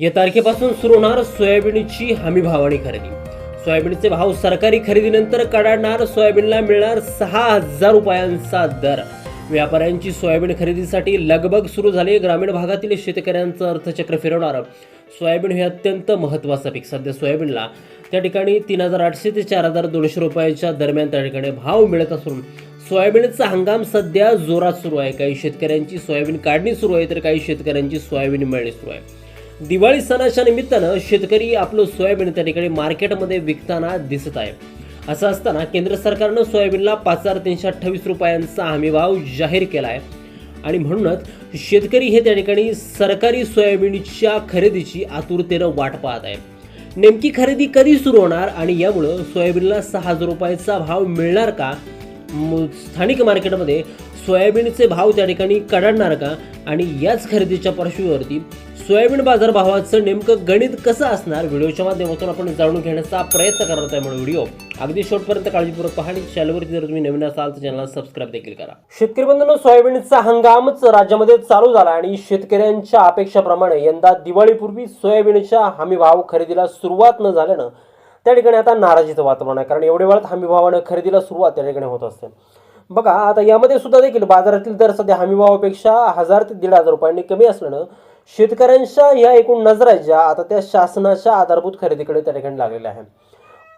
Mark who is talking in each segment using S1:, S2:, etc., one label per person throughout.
S1: या तारखेपासून सुरू होणार सोयाबीनची हमी भावाने खरेदी. सोयाबीनचे भाव सरकारी खरेदीनंतर कडाडणार सोयाबीनला मिळणार सहा हजार रुपयांचा दर. व्यापाऱ्यांची सोयाबीन खरेदीसाठी लगबग सुरू झाली ग्रामीण भागातील शेतकऱ्यांचं अर्थचक्र फिरवणार. सोयाबीन हे अत्यंत महत्त्वाचं पीक. सध्या सोयाबीनला त्या ठिकाणी तीन हजार आठशे ते चार हजार दोनशे रुपयाच्या दरम्यान त्या ठिकाणी भाव मिळत असून सोयाबीनचा हंगाम सध्या जोरात सुरू आहे. काही शेतकऱ्यांची सोयाबीन काढणी सुरू आहे तर काही शेतकऱ्यांची सोयाबीन मिळणे सुरू आहे. दिवाळी सणाच्या निमित्तानं शेतकरी आपलं सोयाबीन त्या ठिकाणी मार्केटमध्ये विकताना दिसत आहे. असं असताना केंद्र सरकारनं सोयाबीनला पाच हजार तीनशे अठ्ठावीस रुपयांचा हमी भाव जाहीर केला आहे आणि म्हणूनच शेतकरी हे त्या ठिकाणी सरकारी सोयाबीनच्या खरेदीची आतुरतेनं वाट पाहत आहे. नेमकी खरेदी कधी सुरू होणार आणि यामुळं सोयाबीनला सहा हजार रुपयाचा भाव मिळणार का? स्थानिक मार्केटमध्ये सोयाबीनचे भाव त्या ठिकाणी कडाडणार का? आणि याच खरेदीच्या पार्श्वभूमीवरती सोयाबीन बाजार भावाचं नेमकं गणित कसं असणार? व्हिडिओच्या माध्यमातून आपण जाणून घेण्याचा प्रयत्न करत आहे म्हणून व्हिडिओ. अगदी शेवटपर्यंत काळजीपूर्वक पहा आणि चॅनलवरती जर तुम्ही नवीन असाल तर चॅनलला सबस्क्राईब देखील करा. शेतकरी बंधूंनो सोयाबीनचा हंगामच राज्यामध्ये चालू झाला आणि शेतकऱ्यांच्या अपेक्षाप्रमाणे यंदा दिवाळीपूर्वी सोयाबीनच्या हमी भाव खरेदीला सुरुवात न झाल्यानं त्या ठिकाणी आता नाराजीचं वातावरण आहे. कारण एवढ्या वेळात हमी भावानं खरेदीला सुरुवात त्या ठिकाणी होत असते. बघा आता यामध्ये सुद्धा देखील बाजारातील दर सध्या हमीभावापेक्षा हजार ते दीड हजार रुपयांनी कमी असल्यानं शेतकऱ्यांच्या या एकूण नजरा आहेत ज्या आता त्या शासनाच्या आधारभूत खरेदीकडे त्या ठिकाणी लागलेल्या आहे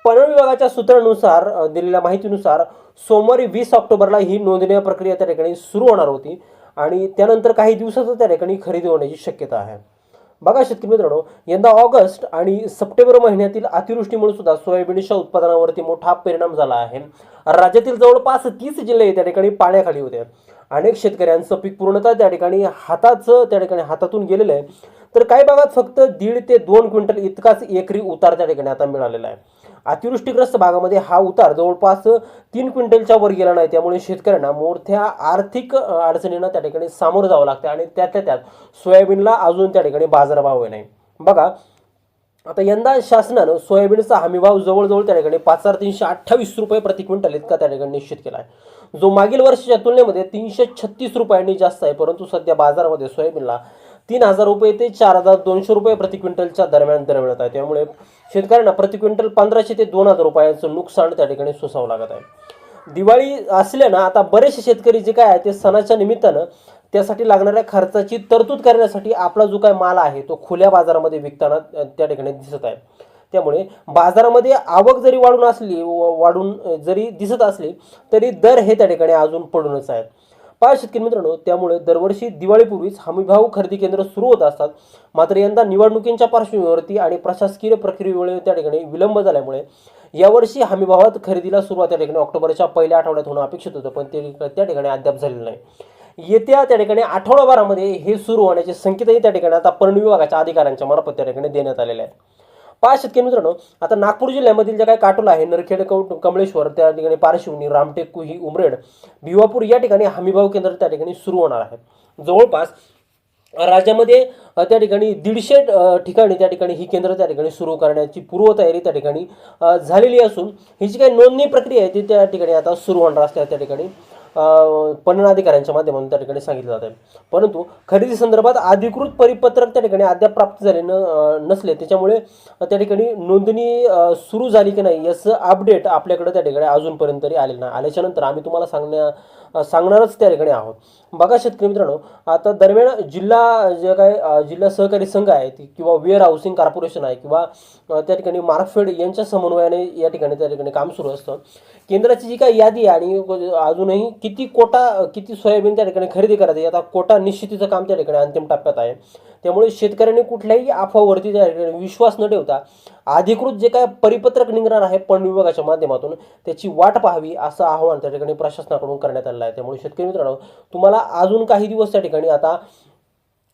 S1: पणन विभागाच्या सूत्रानुसार दिलेल्या माहितीनुसार सोमवारी वीस ऑक्टोबरला ही नोंदणी प्रक्रिया त्या ठिकाणी सुरू होणार होती आणि त्यानंतर काही दिवसातच त्या ठिकाणी खरेदी होण्याची शक्यता आहे. बघा शेतकरी मित्रांनो यंदा ऑगस्ट आणि सप्टेंबर महिन्यातील अतिवृष्टीमुळे सुद्धा सोयाबीनच्या उत्पादनावरती मोठा परिणाम झाला आहे. राज्यातील जवळपास तीस जिल्हे त्या ठिकाणी पाण्याखाली होते. अनेक शेतकऱ्यांचं पीक पूर्णतः त्या ठिकाणी हाताचं त्या ठिकाणी हातातून गेलेलं आहे. तर काही भागात फक्त दीड ते दोन क्विंटल इतकाच एकरी उतार त्या ठिकाणी आता मिळालेला आहे. अतिवृष्टीग्रस्त भागामध्ये हा उतार जवळपास तीन क्विंटलच्या वर गेला नाही. त्यामुळे शेतकऱ्यांना मोठ्या आर्थिक अडचणींना त्या ठिकाणी सामोरं जावं लागतं आणि त्यातल्या त्यात सोयाबीनला अजून त्या ठिकाणी बाजारभाव नाही. बघा आता यंदा शासनानं सोयाबीनचा हमीभाव जवळजवळ त्या ठिकाणी पाच हजार तीनशे अठ्ठावीस रुपये प्रति क्विंटल इतका त्या ठिकाणी निश्चित केला आहे. जो मागील वर्षाच्या तुलनेमध्ये तीनशे छत्तीस रुपयांनी जास्त आहे परंतु सध्या बाजारामध्ये सोयाबीनला तीन हजार रुपये ते चार हजार दोनशे रुपये प्रति क्विंटलच्या दरम्यान दर मिळत आहे. त्यामुळे शेतकऱ्यांना प्रति क्विंटल पंधराशे ते दोन हजार रुपयांचं नुकसान त्या ठिकाणी सोसावं लागत आहे. दिवाळी असल्यानं आता बरेचसे शेतकरी जे काय आहे ते सणाच्या निमित्तानं त्यासाठी लागणाऱ्या खर्चाची तरतूद करण्यासाठी आपला जो काय माल आहे तो खुल्या बाजारामध्ये विकताना त्या ठिकाणी दिसत आहे. त्यामुळे बाजारामध्ये आवक जरी वाढून असली व- वाढून जरी दिसत असली तरी दर हे त्या ठिकाणी अजून पडूनच आहेत. पहा शेतकरी मित्रांनो त्यामुळे दरवर्षी दिवाळीपूर्वीच हमीभाव खरेदी केंद्र सुरू होत असतात. मात्र यंदा निवडणुकींच्या पार्श्वभूमीवरती आणि प्रशासकीय प्रक्रियेमुळे त्या ठिकाणी विलंब झाल्यामुळे यावर्षी हमीभावात खरेदीला सुरुवात त्या ठिकाणी ऑक्टोबरच्या पहिल्या आठवड्यात होणं अपेक्षित होतं पण ते त्या ठिकाणी अद्याप झालेलं नाही. येत्या त्या ठिकाणी आठवडाभरामध्ये हे सुरू होण्याचे संकेतही त्या ठिकाणी आता पणन विभागाच्या अधिकाऱ्यांच्या मार्फत त्या ठिकाणी देण्यात आलेले आहेत पहा शेतकरी मित्रांनो आता नागपूर जिल्ह्यामधील ज्या काही काटोला आहे नरखेड कमळेश्वर त्या ठिकाणी पारशिवनी रामटेक कुही उमरेड भिवापूर या ठिकाणी हमीभाव केंद्र त्या ठिकाणी सुरू होणार आहे जवळपास राज्यामध्ये त्या ठिकाणी दीडशे ठिकाणी त्या ठिकाणी ही केंद्र त्या ठिकाणी सुरू करण्याची पूर्वतयारी त्या ठिकाणी झालेली असून ही जी काही नोंदणी प्रक्रिया आहे ती त्या ठिकाणी आता सुरू होणार असल्या त्या ठिकाणी अ, पणन अधिकाऱ्यांच्या माध्यमातून त्या ठिकाणी सांगितलं जात आहे परंतु खरेदी संदर्भात अधिकृत परिपत्रक त्या ठिकाणी अद्याप प्राप्त झाले न नसले. त्याच्यामुळे त्या ठिकाणी नोंदणी सुरू झाली की नाही याचं अपडेट आपल्याकडे त्या ठिकाणी अजूनपर्यंत तरी आलेलं नाही. आल्याच्यानंतर आम्ही तुम्हाला सांगण्या सांगणारच त्या ठिकाणी आहोत. बघा शेतकरी मित्रांनो आता दरम्यान जिल्हा जे काय जिल्हा सहकारी संघ आहे ती किंवा वेअर हाऊसिंग कॉर्पोरेशन आहे किंवा त्या ठिकाणी मार्कफेड यांच्या समन्वयाने या ठिकाणी त्या ठिकाणी काम सुरू असतं. केंद्राची जी काही यादी आहे आणि अजूनही किती कोटा किती सोयाबीन त्या ठिकाणी खरेदी करायची आता कोटा निश्चितीचं काम त्या ठिकाणी अंतिम टप्प्यात आहे. त्यामुळे शेतकऱ्यांनी कुठल्याही अफवावरती त्या ठिकाणी विश्वास न ठेवता अधिकृत जे काय परिपत्रक निघणार आहे पण विभागाच्या माध्यमातून त्याची वाट पाहावी असं आवाहन त्या ठिकाणी प्रशासनाकडून करण्यात आलेलं आहे. त्यामुळे शेतकरी मित्रांनो तुम्हाला अजून काही दिवस त्या ठिकाणी आता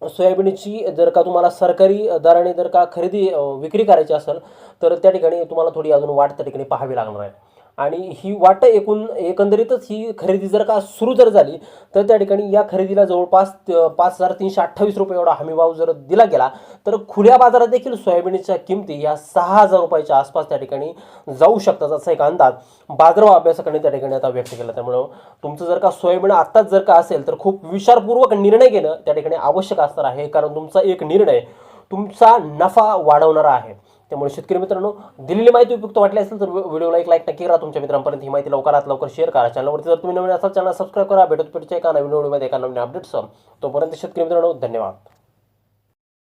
S1: सोयाबीनची जर का तुम्हाला सरकारी दराने जर का खरेदी विक्री करायची असेल तर त्या ठिकाणी तुम्हाला थोडी अजून वाट त्या ठिकाणी पाहावी लागणार आहे. आणि ही वाट एकूण एकंदरीतच ही खरेदी जर का सुरू जर झाली तर त्या ठिकाणी या खरेदीला जवळपास पाच हजार तीनशे अठ्ठावीस रुपये एवढा हमीभाव जर दिला गेला तर खुल्या बाजारात देखील सोयाबीनच्या किमती या सहा हजार रुपयाच्या आसपास त्या ठिकाणी जाऊ शकतात असा एक अंदाज बाजारभाव अभ्यासकांनी त्या ठिकाणी आता व्यक्त केला. त्यामुळं तुमचं जर का सोयाबीन आत्ताच जर का असेल तर खूप विचारपूर्वक निर्णय घेणं त्या ठिकाणी आवश्यक असणार आहे कारण तुमचा एक निर्णय तुमचा नफा वाढवणारा आहे. त्यामुळे शेतकरी मित्रांनो दिलेली माहिती उपयुक्त वाटली असेल तर व्हिडिओला एक लाईक नक्की करा. तुमच्या मित्रांपर्यंत ही माहिती लवकरात लवकर शेअर करा. चॅनलवरती जर तुम्ही नवीन असाल चॅनल सबस्क्राईब करा. भेटत भेटच्या एका नवीन व्हिडिओमध्ये एका नवीन अपडेट्स तोपर्यंत शेतकरी मित्रांनो धन्यवाद.